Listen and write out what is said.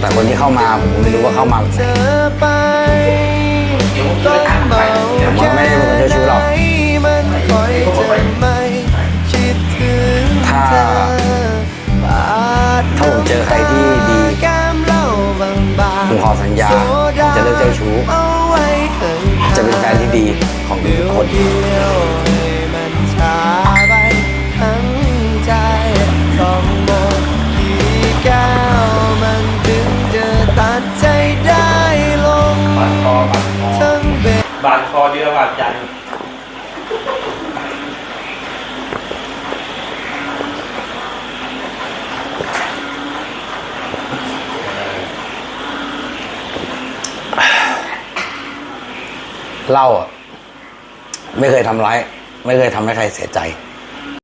แต่คนที่เข้ามาผมไม่รู้ว่าเข้ามาแบบไหเธนอไปต้องเมาผมก็ไม่ได้เป็นคนเจ้าชู้หรอกมันคอยจะไม่คิดถึงถ้าเธอปาดถ้าผมเจอใครที่ดีแก้มเหล้าบางๆผมขอสัญญาโซดาจะเลิกเจ้าชู้เอาไว้ห่างๆจะเป็นแฟนที่ดีของทุกคน เดียว แก้วมันถึงจะตัดใจได้ลง บาดคอบาดคอทั้งเบ็ดบาดคอเดียวบาดจันทร์เหล้าอะ ไม่เคยทำร้าย ไม่เคยทำให้ใครเสียใจ